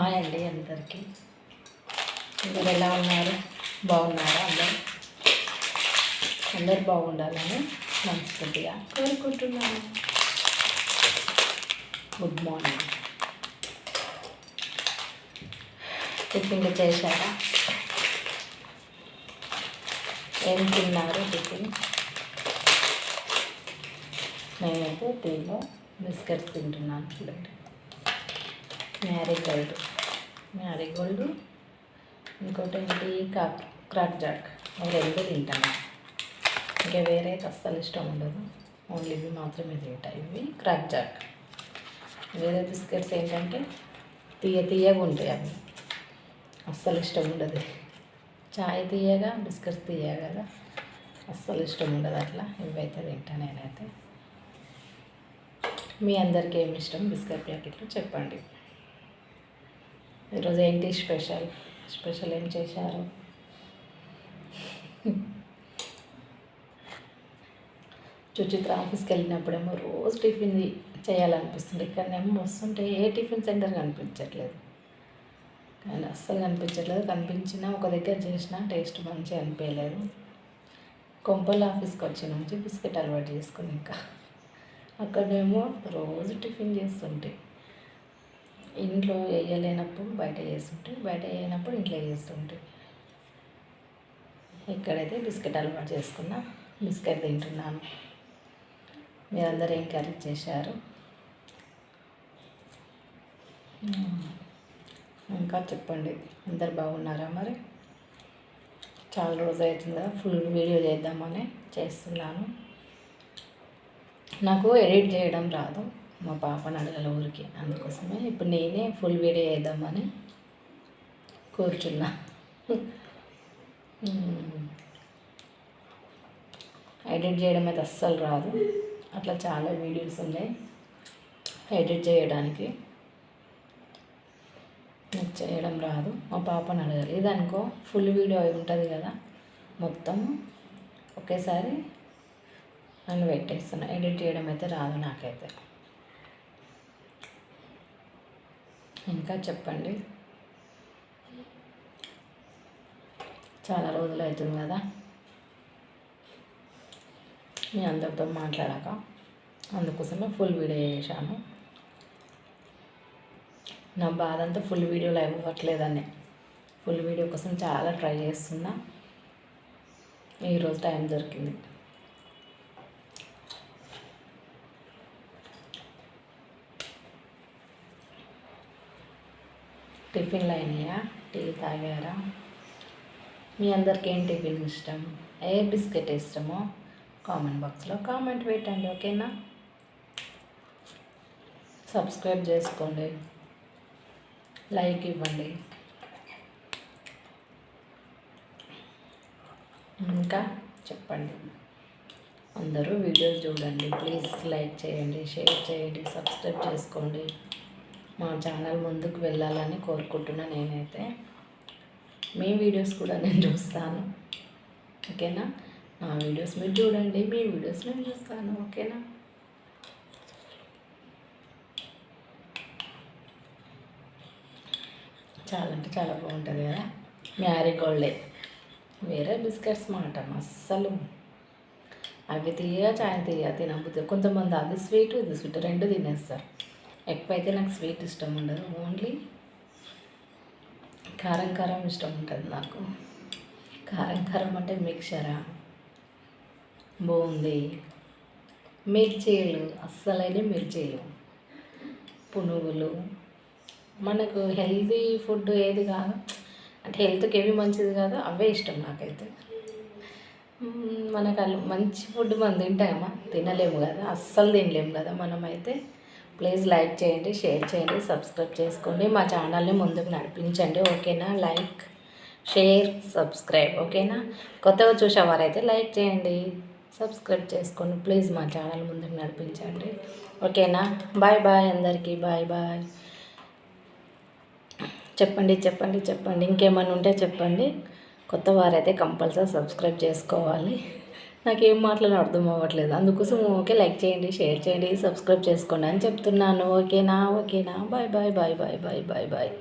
Hi అండి అందరికీ. మీరు ఎలా ఉన్నారు? బాగున్నారా అందరు? అందరు బాగుండాలని మనస్ఫూర్తిగా కోరుకుంటున్నాను. గుడ్ మార్నింగ్ టిఫిన్ చేశారా? ఏం తిన్నారు టిఫిన్ నేనైతే టీలో బిస్కెట్స్ తింటున్నాను చూడండి. మ్యారీగోల్డ్ మ్యారీగోల్డ్ ఇంకోటి ఏంటి? కాక్ క్రాక్ జాక్. అవి రెండు తింటాను. ఇంకా వేరే అయితే అస్సలు ఇష్టం ఉండదు. ఓన్లీ ఇవి మాత్రమే తింటా. ఇవి క్రాక్ జాక్. వేరే బిస్కెట్స్ ఏంటంటే తీయ తీయగా ఉంటాయి అవి. అస్సలు ఇష్టం ఉండదు. చాయ్ తీయగా బిస్కెట్స్ తీయగా కదా. అస్సలు ఇష్టం ఉండదు అట్లా. ఇవైతే తింటా నేనైతే. మీ అందరికీ ఏమి ఇష్టం? బిస్కెట్ ప్యాకెట్లు చెప్పండి. ఈరోజు ఏంటి స్పెషల్? స్పెషల్ ఏం చేశారు? సుచిత్ర ఆఫీస్కి వెళ్ళినప్పుడేమో రోజు టిఫిన్ చేయాలనిపిస్తుంది. ఇక్కడనేమో వస్తుంటే ఏ టిఫిన్ సెంటర్ కనిపించట్లేదు. కానీ అస్సలు కనిపించట్లేదు. కనిపించినా ఒక దగ్గర చేసినా టేస్ట్ మంచిగా అనిపించలేదు. కొంపల్ ఆఫీస్కి వచ్చి నుంచి బిస్కెట్ అలవాటు చేసుకుని ఇంకా. అక్కడేమో రోజు టిఫిన్ చేస్తుంటే ఇంట్లో వేయలేనప్పుడు బయట చేస్తుంటే బయట వేయనప్పుడు ఇంట్లో చేస్తుంటే ఇక్కడైతే బిస్కెట్ అలవాటు చేసుకున్నా బిస్కెట్ తింటున్నాను. మీరందరూ ఏం కర్రీ చేశారు? ఇంకా చెప్పండి. అందరు బాగున్నారా మరి? చాలా రోజు అవుతుందా కదా ఫుల్ వీడియో చేద్దామని చేస్తున్నాను. నాకు ఎడిట్ చేయడం రాదు. మా పాపని అడగల ఊరికి. అందుకోసమే ఇప్పుడు నేనే ఫుల్ వీడియో చేద్దామని కూర్చున్నా. ఎడిట్ చేయడం అయితే అస్సలు రాదు. అట్లా చాలా వీడియోస్ ఉన్నాయి. ఎడిట్ చేయడానికి నాకు చేయడం రాదు. మా పాపని అడగాలి ఇదనుకో ఫుల్ వీడియో అయి ఉంటుంది కదా. మొత్తం ఒకేసారి నన్ను పెట్టేస్తున్నా. ఎడిట్ చేయడం అయితే రాదు నాకైతే. ఇంకా చెప్పండి. చాలా రోజులు అవుతుంది కదా. మీ అందరితో మాట్లాడాక అందుకోసమే ఫుల్ వీడియో చేశాను. నా బాధ అంతా ఫుల్ వీడియోలు ఇవ్వట్లేదని. ఫుల్ వీడియో కోసం చాలా ట్రై చేస్తున్నా. ఈరోజు టైం దొరికింది. టిఫిన్లు అయినాయా? టీ తాగారా? మీ అందరికి ఏం టిఫిన్ ఇష్టం? ఏ బిస్కెట్ ఇష్టమో కామెంట్ బాక్స్లో కామెంట్ పెట్టండి ఓకేనా? సబ్స్క్రైబ్ చేసుకోండి. లైక్ ఇవ్వండి. ఇంకా చెప్పండి. అందరూ వీడియోస్ చూడండి. ప్లీజ్ లైక్ చేయండి షేర్ చేయండి సబ్స్క్రైబ్ చేసుకోండి. మా ఛానల్ ముందుకు వెళ్ళాలని కోరుకుంటున్నా నేనైతే. మీ వీడియోస్ కూడా నేను చూస్తాను. ఓకేనా? నా వీడియోస్ మీరు చూడండి మీ వీడియోస్ నేను చూస్తాను. ఓకేనా? చాలా అంటే చాలా బాగుంటుంది కదా? మ్యారీగోల్డే వేరే బిస్కెట్స్ మాట అస్సలు. అవి తీయ చాయ్ తీయ తినబుద్ది కొంతమంది అది స్వీట్ ఇది స్వీట్ రెండు తినేస్తారు. ఎక్కువైతే నాకు స్వీట్ ఇష్టం ఉండదు. ఓన్లీ కారం కారం ఇష్టం ఉంటుంది నాకు. కారం కారం అంటే మిక్చరా? బూందీ మిర్చీలు అస్సలైన మిర్చీలు. పునుగులు. మనకు హెల్తీ ఫుడ్ ఏది కాదు. అంటే హెల్త్కి ఏవి మంచిది కాదు అవే ఇష్టం నాకైతే. మనకు అలా మంచి ఫుడ్ మనం తింటామా? తినలేము కదా. అస్సలు తినలేము కదా మనమైతే. ప్లీజ్ లైక్ చేయండి షేర్ చేయండి సబ్స్క్రైబ్ చేసుకోండి. మా ఛానల్ని ముందుకు నడిపించండి ఓకేనా? లైక్ షేర్ సబ్స్క్రైబ్ ఓకేనా? కొత్తగా చూసేవారైతే లైక్ చేయండి సబ్స్క్రైబ్ చేసుకోండి. ప్లీజ్ మా ఛానల్ ముందుకు నడిపించండి. ఓకేనా? బాయ్ బాయ్ అందరికీ బాయ్ బాయ్. చెప్పండి చెప్పండి చెప్పండి. ఇంకేమైనా ఉంటే చెప్పండి. కొత్త వారైతే కంపల్సరీ సబ్స్క్రైబ్ చేసుకోవాలి. నాకేం మాట్లాడో అర్థం అవ్వట్లేదు. అందుకోసం ఓకే లైక్ చేయండి షేర్ చేయండి సబ్స్క్రైబ్ చేసుకోండి అని చెప్తున్నాను. ఓకేనా? ఓకేనా? Bye bye bye bye bye bye bye.